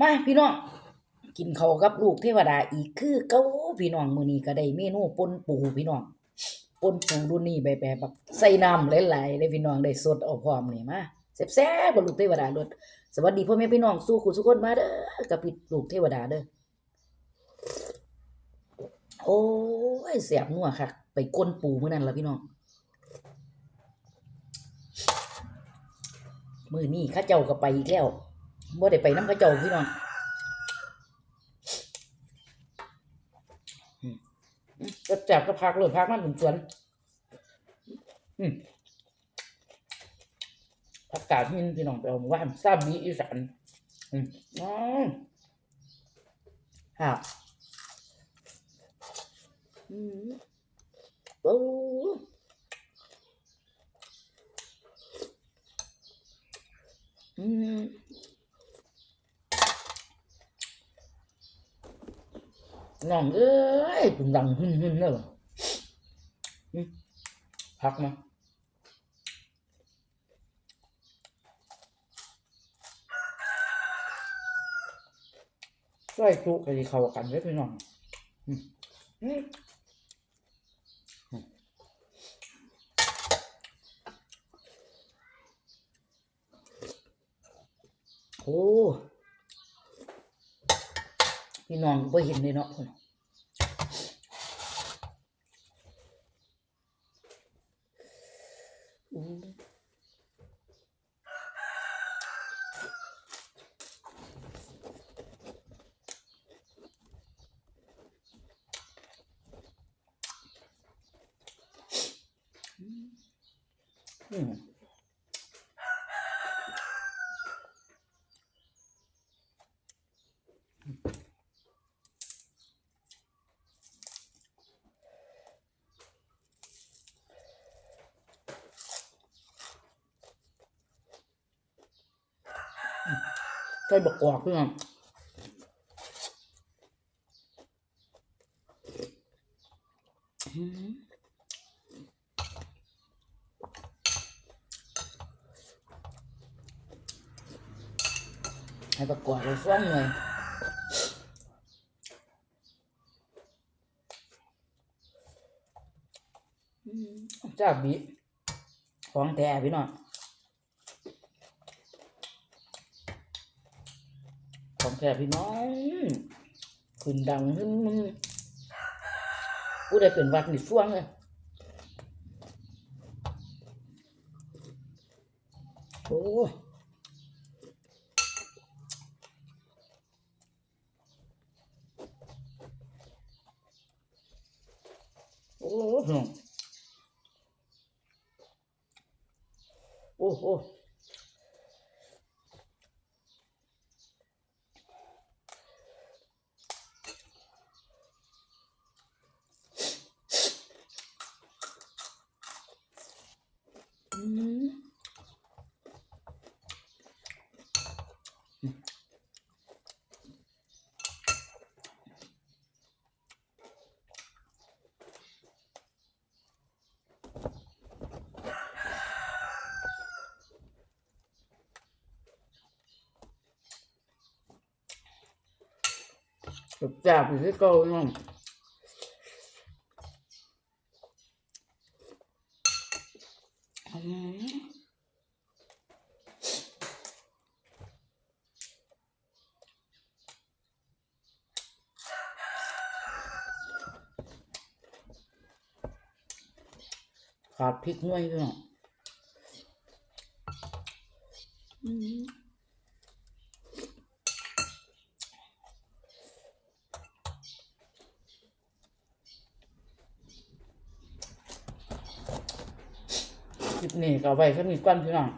มาพี่น้องกินข้าวกับลูกเทวดาอีกคือเก้าพี่น้องมือนี้ก็ได้เมนูปนปูพี่น้องปนปูรุ่นนี้แบบแบบแบบใส่น้ำหลายๆเลยพี่น้องได้สดเอาพร้อมนี่มาแซ่บๆบลูกเทวดาโดสวัสดีพ่อแม่พี่น้องสู้คุณทุกคนมาเด้อกับพี่ลูกเทวดาเด้อโอ้ยแซ่บนัวคักไปก้นปูเมื้อนั้นละพี่น้องมือนี้เข้าเจ้าก็ไปอีกแล้ว บ่ได้ไปนำเข้าเจ้าพี่น้องก็แจบก็พักเลยพักมันถึงสวนอืมผักกาดหินพี่น้องไปเอามาว่านซาบีอีสานอืมอ๋อฮะอืมโอ้อืม น้องเอ้ยเปุ่นดังหึ่นหึ่นเลยอืมพักมาช่วยจุกไปเข้ากันไว้พี่น้องโอ้ พี่น้องบ่เห็นเลยเนาะพุ่นอืม ใส่บักกวากพี่น้องให้บักกวากไปฟ้องเลยจ้าบีของแท้พี่น้อง ของแท้พี่น้องขึ้นดังขึ้นมึงผู้ใดเป็นวัดนี่ฟ้วงเลยโอ้โอ้โอ้โอ้ม จับอยู่ที่เก่าน้องขาดพริกหน่วยด้วยอืม คลิปนี้ก็เอาไว้ก็มีก่อนพี่น้อง